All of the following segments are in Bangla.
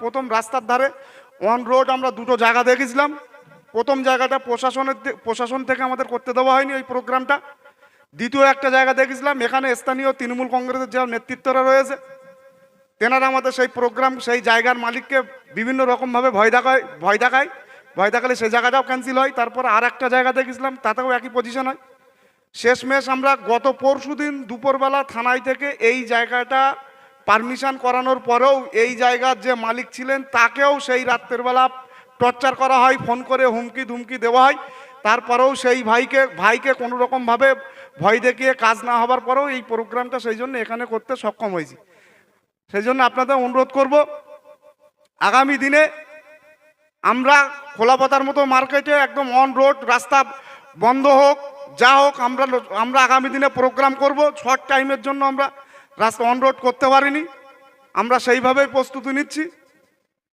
প্রথম রাস্তার ধারে অন রোড আমরা দুটো জায়গা দেখেছিলাম। প্রথম জায়গাটা প্রশাসনের প্রশাসন থেকে আমাদের করতে দেওয়া হয়নি ওই প্রোগ্রামটা। দ্বিতীয় একটা জায়গা দেখেছিলাম, এখানে স্থানীয় তৃণমূল কংগ্রেসের যে নেতৃত্বরা রয়েছে, তেনারা আমাদের সেই প্রোগ্রাম, সেই জায়গার মালিককে বিভিন্ন রকমভাবে ভয় দেখায় ভয় দেখায়। ভয় দেখালে সেই জায়গাটাও ক্যান্সেল হয়। তারপর আর একটা জায়গা দেখেছিলাম, তাতেও একই পজিশন হয়। শেষমেশ আমরা গত পরশু দিন দুপুরবেলা থানায় থেকে এই জায়গাটা পারমিশন করানোর পরেও এই জায়গার যে মালিক ছিলেন, তাকেও সেই রাত্রের বেলা টর্চার করা হয়, ফোন করে হুমকি ধুমকি দেওয়া হয়। তারপরেও সেই ভাইকে ভাইকে কোনো রকমভাবে ভয় দেখিয়ে কাজ না হবার পরেও এই প্রোগ্রামটা সেই জন্য এখানে করতে সক্ষম হয়েছি। সেই জন্য আপনাদের অনুরোধ করব, আগামী দিনে আমরা খোলাপাতার মতো মার্কেটে একদম অন রোড রাস্তা বন্ধ হোক, যা হোক আমরা আমরা আগামী দিনে প্রোগ্রাম করব। শর্ট টাইমের জন্য আমরা রাস্তা অন রোড করতে পারিনি। আমরা সেইভাবেই প্রস্তুতি নিচ্ছি।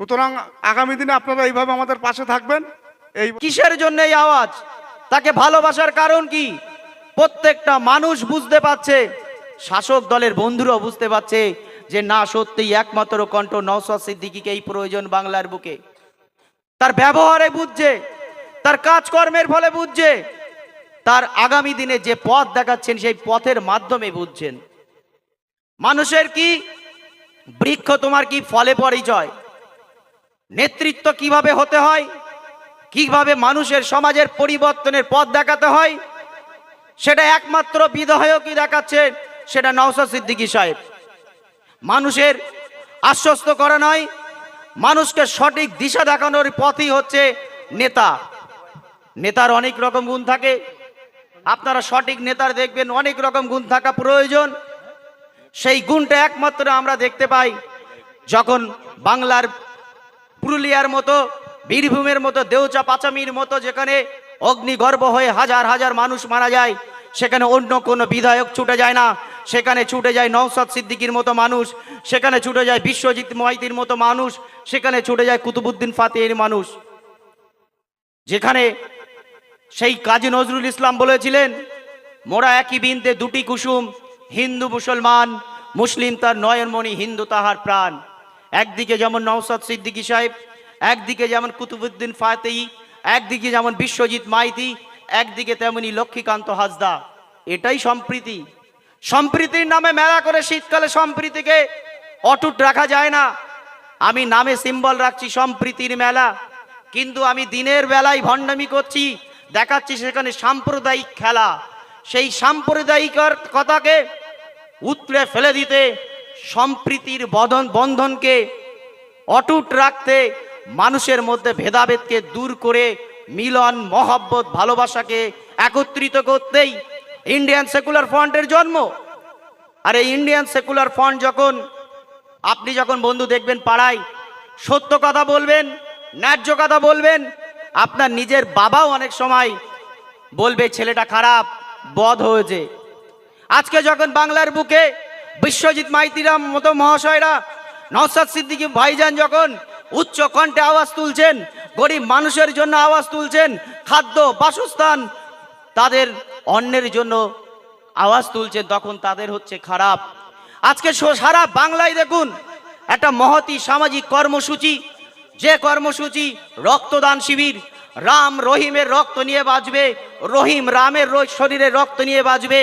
সুতরাং আগামী দিনে আপনারা এইভাবে আমাদের পাশে থাকবেন। এই কিসের জন্য এই আওয়াজ? তাকে ভালোবাসার কারণ কি? প্রত্যেকটা মানুষ বুঝতে পারছে, শাসক দলের বন্ধুরাও বুঝতে পারছে যে না, সত্যিই একমাত্র কণ্ঠ নওসাদ সিদ্দিকিকে এই প্রয়োজন বাংলার বুকে। তার ব্যবহারে বুঝছে, তার কাজকর্মের ফলে বুঝছে, তার আগামী দিনে যে পথ দেখাচ্ছেন সেই পথের মাধ্যমে বুঝছেন। মানুষের কি? বৃক্ষ তোমার কি ফলে পরিচয়? নেতৃত্ব কীভাবে হতে হয়? কীভাবে মানুষের সমাজের পরিবর্তনের পথ দেখাতে হয়? সেটা একমাত্র বিধায়কই দেখাচ্ছে? সেটা নওসাদ সিদ্দিকী সাহেব। মানুষের আশ্বস্ত করা নয়, মানুষকে সঠিক দিশা দেখানোর পথই হচ্ছে নেতা। নেতার অনেক রকম গুণ থাকে। আপনারা সঠিক নেতার দেখবেন, অনেক রকম গুণ থাকা প্রয়োজন। সেই গুণটা একমাত্র আমরা দেখতে পাই যখন বাংলার পুরুলিয়ার মতো, বীরভূমের মতো, দেউচা পাচামির মতো যেখানে অগ্নিগর্ভ হয়ে হাজার হাজার মানুষ মারা যায়, সেখানে অন্য কোনো বিধায়ক ছুটে যায় না। সেখানে ছুটে যায় নওসাদ সিদ্দিকির মতো মানুষ, সেখানে ছুটে যায় বিশ্বজিৎ মহাইতির মতো মানুষ, সেখানে ছুটে যায় কুতুবুদ্দিন ফাতেহের মানুষ। যেখানে সেই কাজী নজরুল ইসলাম বলেছিলেন, মোরা একই বিন্দে দুটি কুসুম হিন্দু মুসলমান, মুসলিম তার নয়নমণি, হিন্দু তাহার প্রাণ। একদিকে যেমন নওসাদ সিদ্দিকী সাহেব, একদিকে যেমন কুতুবুদ্দিন ফাতেহি, একদিকে যেমন বিশ্বজিৎ মাইতি, একদিকে তেমনি লক্ষ্মীকান্ত হাসদা। এটাই সম্প্রীতি। সম্প্রীতির নামে মেলা করে শীতকালে সম্প্রীতিকে অটুট রাখা যায় না। আমি নামে সিম্বল রাখছি সম্প্রীতির মেলা, কিন্তু আমি দিনের বেলায় ভণ্ডামি করছি, দেখাচ্ছি সেখানে সাম্প্রদায়িক খেলা। সেই সাম্প্রদায়িকর কথাকে উতলে ফেলে দিতে, সম্প্রীতির বদন বন্ধনকে অটুট রাখতে, মানুষের মধ্যে ভেদাভেদকে দূর করে মিলন, মহব্বত, ভালোবাসাকে একত্রিত করতেই ইন্ডিয়ান সেকুলার ফ্রন্টের জন্ম। আর এই ইন্ডিয়ান সেকুলার ফ্রন্ট যখন, আপনি যখন বন্ধু দেখবেন পাড়ায়, সত্য কথা বলবেন, ন্যায্য কথা বলবেন, আপনার নিজের বাবাও অনেক সময় বলবে, ছেলেটা খারাপ, বধ হয়েছে। আজকে যখন বাংলার বুকে বিশ্বজিৎ মাইতিরাম মতো মহাশয়রা নওসাদ সিদ্দিকী ভাইজান যখন উচ্চ কণ্ঠে আওয়াজ তুলছেন, গরিব মানুষের জন্য আওয়াজ তুলছেন, খাদ্য, বাসস্থান, তাদের অন্যের জন্য আওয়াজ তুলছেন, তখন তাদের হচ্ছে খারাপ। আজকে সারা বাংলায় দেখুন, একটা মহতি সামাজিক কর্মসূচি, যে কর্মসূচি রক্তদান শিবির, রাম রহিমের রক্ত নিয়ে বাঁচবে রহিম রামের শরীরে রক্ত নিয়ে বাঁচবে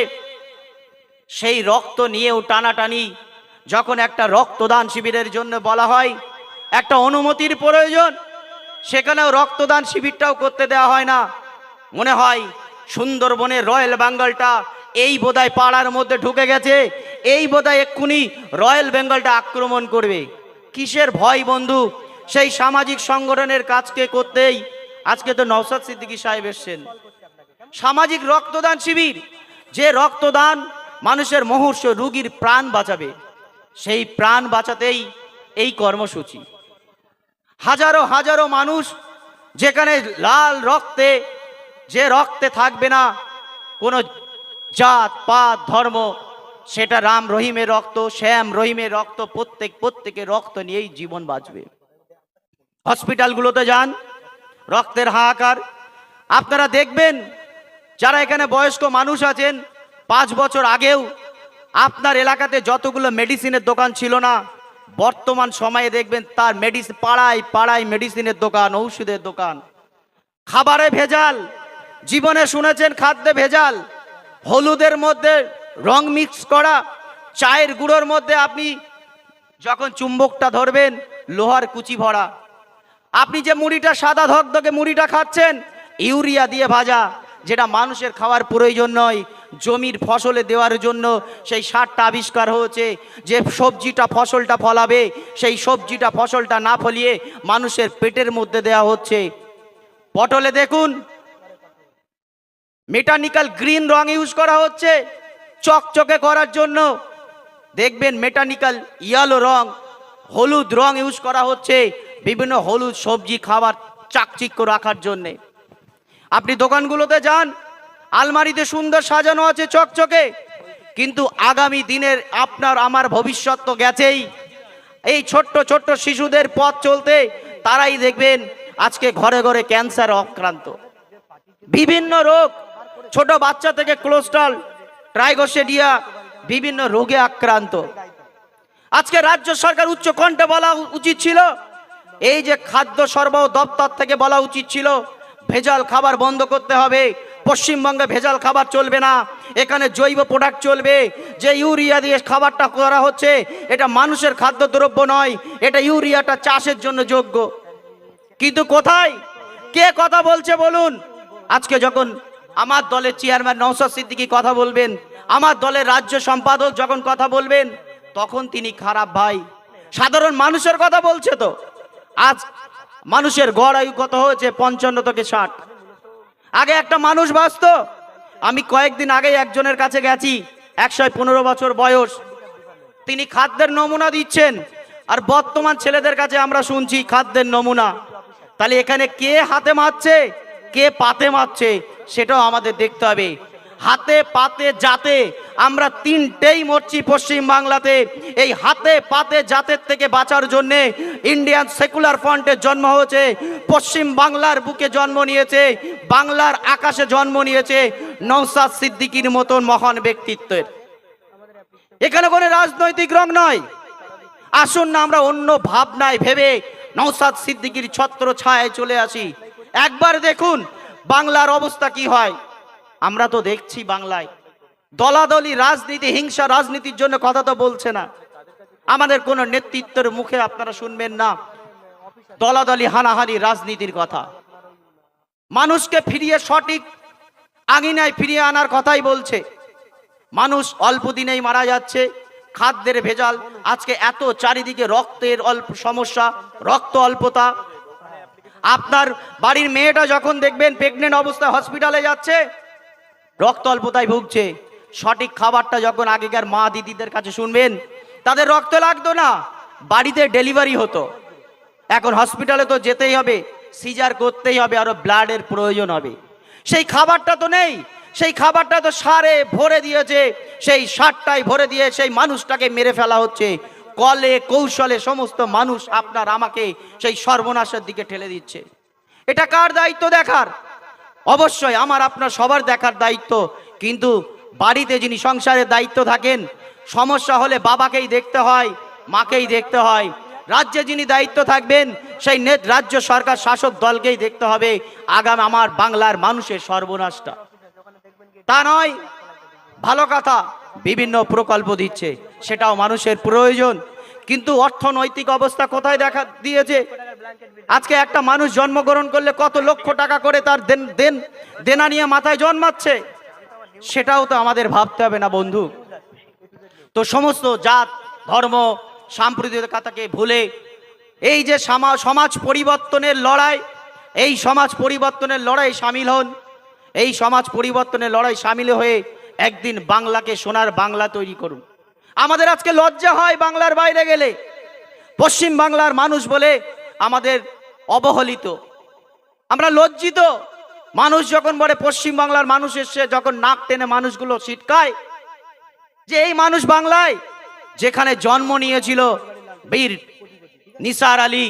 সেই রক্ত নিয়েও টানাটানি, যখন একটা রক্তদান শিবিরের জন্য বলা হয়, একটা অনুমতির প্রয়োজন, সেখানেও রক্তদান শিবিরটাও করতে দেওয়া হয় না। মনে হয় সুন্দরবনের রয়্যাল বেঙ্গলটা এই বোধহয় পাড়ার মধ্যে ঢুকে গেছে, এই বোধহয় এক্ষুনি রয়্যাল বেঙ্গলটা আক্রমণ করবে। কিসের ভয় বন্ধু, সেই সামাজিক সংগঠনের কাজকে করতেই আজকে তো নওসাদ সিদ্দিকী সাহেব এসছেন। সামাজিক রক্তদান শিবির, যে রক্তদান মানুষের মুহূর্ষ রুগীর প্রাণ বাঁচাবে। সেই প্রাণ বাঁচাতেই এই কর্মসূচি। হাজারো হাজারো মানুষ যেখানে লাল রক্তে, যে রক্তে থাকবে না, কোনো জাত, পাত, ধর্ম, সেটা রাম রহিমের রক্ত, শ্যাম রহিমের রক্ত, প্রত্যেক প্রত্যেকের রক্ত নিয়েই জীবন বাঁচবে। হসপিটালগুলোতে যান, রক্তের হাহাকার। আপনারা দেখবেন, যারা এখানে বয়স্ক মানুষ আছেন পাঁচ বছর আগেও আপনার এলাকাতে যতগুলো মেডিসিনের দোকান ছিল না, বর্তমান সময়ে দেখবেন তার মেডিসিন পাড়ায় পাড়ায় মেডিসিনের দোকান, ঔষধের দোকান। খাবারে ভেজাল, জীবনে শুনেছেন খাদ্যে ভেজাল। হলুদের মধ্যে রং মিক্স করা, চায়ের গুঁড়োর মধ্যে আপনি যখন চুম্বকটা ধরবেন, লোহার কুচি ভরা। আপনি যে মুড়িটা, সাদা ধকধকে মুড়িটা খাচ্ছেন, ইউরিয়া দিয়ে ভাজা, যেটা মানুষের খাওয়ার প্রয়োজন নয়। জমির ফসলে দেওয়ার জন্য সেই সারটা আবিষ্কার হয়েছে। যে সবজিটা ফসলটা ফলাবে, সেই সবজিটা ফসলটা না ফলিয়ে মানুষের পেটের মধ্যে দেওয়া হচ্ছে। পটলে দেখুন, মেটানিক্যাল গ্রিন রং ইউজ করা হচ্ছে চকচকে করার জন্য। দেখবেন মেটানিক্যাল ইয়ালো রং, হলুদ রং ইউজ করা হচ্ছে বিভিন্ন হলুদ সবজি খাবার চাকচিক্য রাখার জন্যে। আপনি দোকানগুলোতে যান আলমারিতে সুন্দর সাজানো আছে চকচকে। কিন্তু আগামী দিনের আপনার আমার ভবিষ্যৎ তো গেছেই। এই ছোট্ট ছোট্ট শিশুদের পথ চলতে তারাই দেখবেন আজকে ঘরে ঘরে ক্যান্সার আক্রান্ত বিভিন্ন রোগ, ছোট বাচ্চা থেকে কোলেস্ট্রল, ট্রাইগোসেডিয়া, বিভিন্ন রোগে আক্রান্ত। আজকে রাজ্য সরকার উচ্চ কণ্ঠে বলা উচিত ছিল, এই যে খাদ্য সরবরাহ দপ্তর থেকে বলা উচিত ছিল, ভেজাল খাবার বন্ধ করতে হবে পশ্চিমবঙ্গে ভেজাল খাবার চলবে না। এখানে জৈব প্রোডাক্ট চলবে। যে ইউরিয়া দিয়ে খাবারটা করা হচ্ছে, এটা মানুষের খাদ্যদ্রব্য নয়, এটা ইউরিয়াটা চাষের জন্য যোগ্য। কিন্তু কোথায়? কে কথা বলছে বলুন? আজকে যখন আমার দলের চেয়ারম্যান নৌসাদ সিদ্দিকি কথা বলবেন, আমার দলের রাজ্য সম্পাদক যখন কথা বলবেন, তখন তিনি খারাপ ভাই। সাধারণ মানুষের কথা বলছে তো। আজ মানুষের গড় আয়ু কত হয়েছে? পঞ্চান্ন থেকে ষাট। আগে একটা মানুষ বাঁচত। আমি কয়েকদিন আগে একজনের কাছে গেছি একশো পনেরো বছর বয়স। তিনি খাদ্যের নমুনা দিচ্ছেন, আর বর্তমান ছেলেদের কাছে আমরা শুনছি খাদ্যের নমুনা। তাহলে এখানে কে হাতে মারছে, কে পাতে মারছে, সেটাও আমাদের দেখতে হবে। হাতে পাতে জাতে আমরা তিনটেই মরছি পশ্চিম বাংলাতে। এই হাতে পাতে জাতের থেকে বাঁচার জন্যে ইন্ডিয়ান সেকুলার ফ্রন্টের জন্ম হয়েছে, পশ্চিম বাংলার বুকে জন্ম নিয়েছে বাংলার আকাশে জন্ম নিয়েছে নৌসাদ সিদ্দিকির মতন মহান ব্যক্তিত্বের। এখানে কোনো রাজনৈতিক রং নয়। আসুন না, আমরা অন্য ভাবনায় ভেবে নৌসাদ সিদ্দিকির ছত্র ছায় চলে আসি। একবার দেখুন বাংলার অবস্থা কি হয়। আমরা তো দেখছি বাংলায়। দলাদলি, রাজনীতি, হিংসা, রাজনীতির জন্য কথা তো বলছে না। আমাদের কোনো নেতৃত্বের মুখে আপনারা শুনবেন না। দলাদলি, হানাহানি রাজনীতির কথা। মানুষকে ফিরিয়ে সঠিক আঙিনায় ফিরিয়ে আনার কথাই বলছে। মানুষ অল্প দিনেই মারা যাচ্ছে। খাদ্যের ভেজাল, আজকে এত চারিদিকে রক্তের অল্প সমস্যা, রক্ত অল্পতা। আপনার বাড়ির মেয়েটা যখন দেখবেন প্রেগনেন্ট অবস্থায় হসপিটালে যাচ্ছে, রক্ত অল্পতায় ভুগছে। সঠিক খাবারটা যখন আগেকার মা দিদিদের কাছে শুনবেন, তাদের রক্ত লাগতো না। বাড়িতে ডেলিভারি হতো। এখন হসপিটালে তো যেতেই হবে। সিজার করতেই হবে, আরও ব্লাডের প্রয়োজন হবে। সেই খাবারটা তো নেই, সেই খাবারটা তো সারে ভরে দিয়েছে, সেই সারটাই ভরে দিয়ে সেই মানুষটাকে মেরে ফেলা হচ্ছে। কলে, কৌশলে সমস্ত মানুষ আপনার আমাকে সেই সর্বনাশের দিকে ঠেলে দিচ্ছে। এটা কার দায়িত্ব দেখার? অবশ্যই আমার, আপনার সবার দেখার দায়িত্ব। কিন্তু বাড়িতে যিনি সংসারের দায়িত্ব থাকেন, সমস্যা হলে বাবাকেই দেখতে হয়, মাকেই দেখতে হয়। রাজ্যে যিনি দায়িত্ব থাকবেন, সেই নেত রাজ্য সরকার শাসক দলকেই দেখতে হবে। আগাম আমার বাংলার মানুষের সর্বনাশটা। তা নয়, ভালো কথা, বিভিন্ন প্রকল্প দিচ্ছে, সেটাও মানুষের প্রয়োজন। কিন্তু অর্থনৈতিক অবস্থা কোথায় দেখা দিয়েছে? আজকে একটা মানুষ জন্মগ্রহণ করলে কত লক্ষ টাকা করে তার দেন দেন দেনা নিয়ে মাথায় জন্মাচ্ছে? সেটাও তো আমাদের ভাবতে হবে না, বন্ধু। তো সমস্ত জাত, ধর্ম সাম্প্রদায়িকতাকে ভুলে, এই যে সামা- সমাজ পরিবর্তনের লড়াই, এই সমাজ পরিবর্তনের লড়াই সামিল হন, এই সমাজ পরিবর্তনের লড়াই সামিল হয়ে একদিন বাংলাকে সোনার বাংলা তৈরি করুন। আমাদের আজকে লজ্জা হয় বাংলার বাইরে গেলে। পশ্চিম বাংলার মানুষ বলে আমাদের অবহেলিত। আমরা লজ্জিত। মানুষ যখন বলে পশ্চিম বাংলার মানুষ এসে যখন নাক টেনে মানুষগুলো ছিটকায়, যে এই মানুষ বাংলায় যেখানে জন্ম নিয়েছিল বীর নিসার আলী,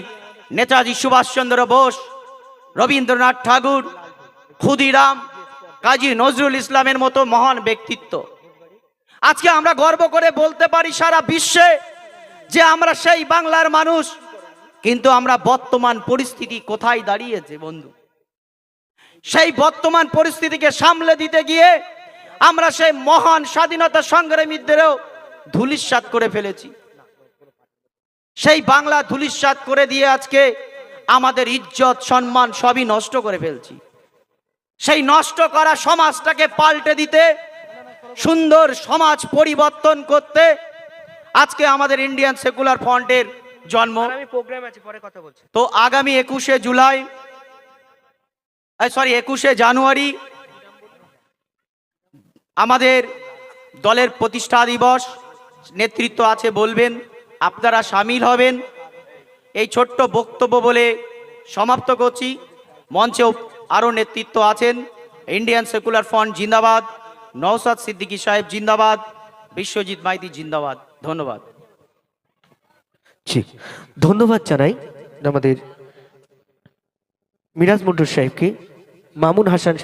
নেতাজি সুভাষচন্দ্র বোস, রবীন্দ্রনাথ ঠাকুর, ক্ষুদিরাম, কাজী নজরুল ইসলামের মতো মহান ব্যক্তিত্ব। আজকে আমরা গর্ব করে বলতে পারি সারা বিশ্বে যে আমরা সেই বাংলার মানুষ, কিন্তু আমরা বর্তমান পরিস্থিতি কোথায় দাঁড়িয়েছে বন্ধু? সেই বর্তমান পরিস্থিতিকে সামলে দিতে গিয়ে আমরা সেই মহান স্বাধীনতা সংগ্রামীদেরও ধুলিস্বাত করে ফেলেছি। সেই বাংলা ধুলিস্বাত করে দিয়ে আজকে আমাদের ইজ্জত সম্মান সবই নষ্ট করে ফেলছি। সেই নষ্ট করা সমাজটাকে পাল্টে দিতে সুন্দর সমাজ পরিবর্তন করতে আজকে আমাদের ইন্ডিয়ান সেকুলার ফ্রন্টের জন্ম। তো আগামী একুশে জুলাই সরি একুশে জানুয়ারি আমাদের দলের প্রতিষ্ঠা দিবস। নেতৃত্ব আছে বলবেন, আপনারা সামিল হবেন। এই ছোট্ট বক্তব্য বলে সমাপ্ত করছি। মঞ্চে আরও নেতৃত্ব আছেন ইন্ডিয়ান সেকুলার ফ্রন্ট জিন্দাবাদ নওসাদ সিদ্দিকী সাহেব জিন্দাবাদ, বিশ্বজিৎ মাইতি জিন্দাবাদ। ধন্যবাদ। ধন্যবাদ জানাই আমাদের মিরাজ মন্ডল সাহেবকে, মামুন হাসান